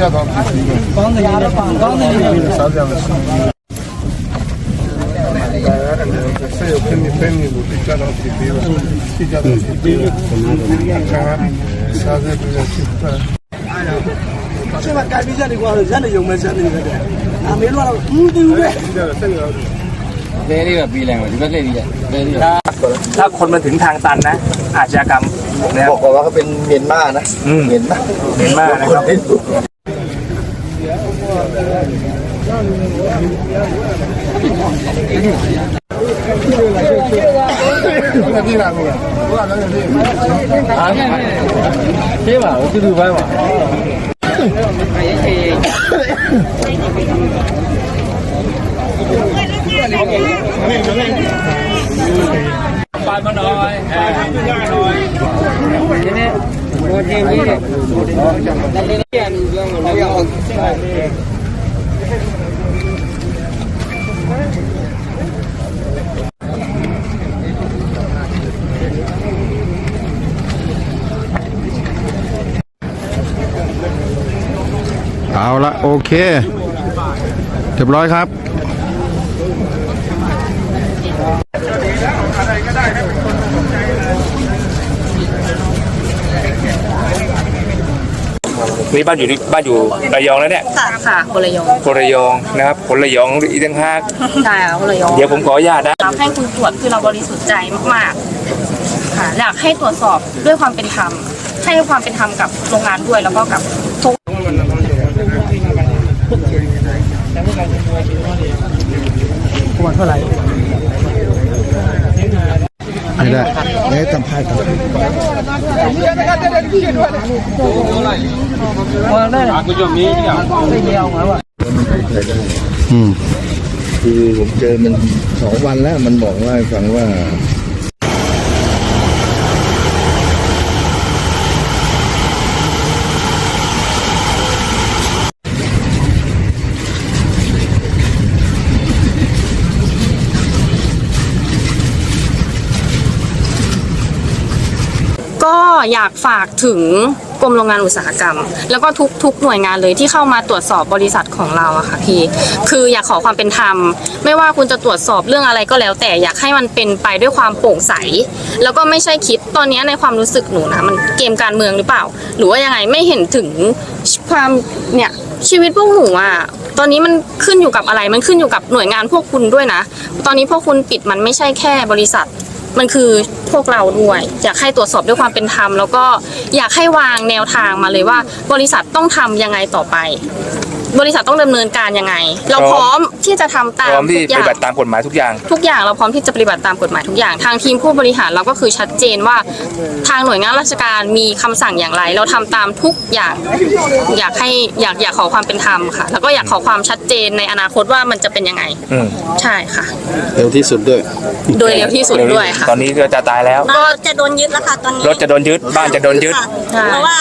Aşağıda altı yüz milyon. Bana da yine. Bana da yine. Sağ olasın. Şimdi bak kalbiyle kuvalı, sen de yok mesela ne kadar. Amel var, mutlu be. เบรี่แบบมีแรงกว่าที่เบรี่เนี่ยเบรี่ถ้าถ้าคนมาถึงทางตันนะ อาชญากรรมบอกก่อนว่าเขาเป็นเมียนมานะ เมียนมาเมียนมานะครับ thế mà cái thứ vai mà ปาดมาหน่อยหน่อยทีนี้โมทีนี้ เอาละโอเคเรียบร้อยครับนี่บ้านอยู่ที่บ้านอยู่ระยองแล้วเนี่ยค่ะค่ะคนระยองคนระยองนะครับคนระยองอีกต่างหากใช่ค่ะคนระยองเดี๋ยวผมขออนุญาตนะอยากให้คุณตรวจคือเราบริสุทธิ์ใจมากๆค่ะอยากให้ตรวจสอบด้วยความเป็นธรรมให้ความเป็นธรรมกับโรงงานด้วยแล้วก็กับทุก ประมาณเท่าไหร่ไม่ได้ได้สัมภาษณ์กันอืมคือผมเจอมันสองวันแล้วมันบอกว่าฟังว่า ก็ อยากฝากถึงกรมโรงงานอุตสาหกรรม แล้วก็ทุกทุกหน่วยงานเลยที่เข้ามาตรวจสอบบริษัทของเราอะค่ะพี่คืออยากขอความเป็นธรรม ไม่ว่าคุณจะตรวจสอบเรื่องอะไรก็แล้ว แต่อยากให้มันเป็นไปด้วยความโปร่งใส แล้วก็ไม่ใช่คิดตอนนี้ในความรู้สึกหนูนะมันเกมการเมืองหรือเปล่า หรือว่ายังไงไม่เห็นถึงความเนี่ยชีวิตพวกหนูอะตอนนี้มันขึ้นอยู่กับอะไรมันขึ้นอยู่กับหน่วยงานพวกคุณด้วยนะ ตอนนี้พวกคุณปิดมันไม่ใช่แค่บริษัท มันคือพวกเราด้วย อยากให้ตรวจสอบด้วยความเป็นธรรม แล้วก็อยากให้วางแนวทางมาเลยว่า บริษัทต้องทำยังไงต่อไป บริษัทต้องดำเนินการยังไง เราพร้อมที่จะทำตาพมร้อมที่ทุกอปย่างฏิบัติตามกฎหมายทุกอย่าง ทุกอย่างเราพร้อมที่จะปฏิบัติตามกฎหมายทุกอย่างทางทีมผู้บริหารเราก็คือชัดเจนว่าทางหน่วยงานราชการมีคำสั่งอย่างไร เราทำตามทุกอย่างอยากให้อยากอยากขอความเป็นธรรมค่ะ แล้วก็อยากขอความชัดเจนในอนาคตว่ามันจะเป็นยังไงอืมใช่ค่ะ เร็วที่สุดด้วย โดยเร็วที่สุดด้วยค่ะ ตอนนี้ก็จะตายแล้ว ก็จะโดนยึดแล้วค่ะตอนนี้รถจะโดนยึดบ้านจะโดนยึด ค่ะเพราะว่า